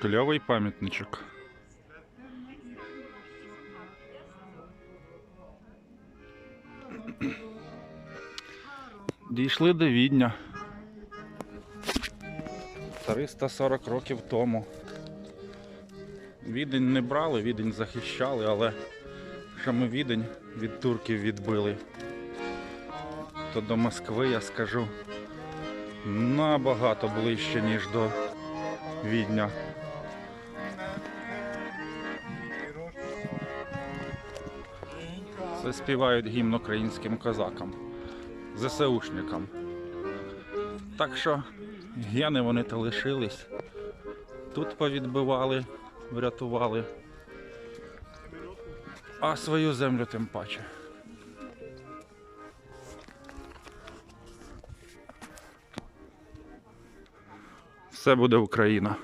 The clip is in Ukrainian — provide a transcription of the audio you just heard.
Кльовий пам'ятничок. Дійшли до відня. 340 років тому. Відень не брали, відень захищали, але саме відень від турків відбили то до Москви я скажу набагато ближче, ніж до Відня. Це співають гімн українським козакам, ЗСУшникам. Так що гени вони то лишились. Тут повідбивали, врятували. А свою землю тим паче. все буде Україна.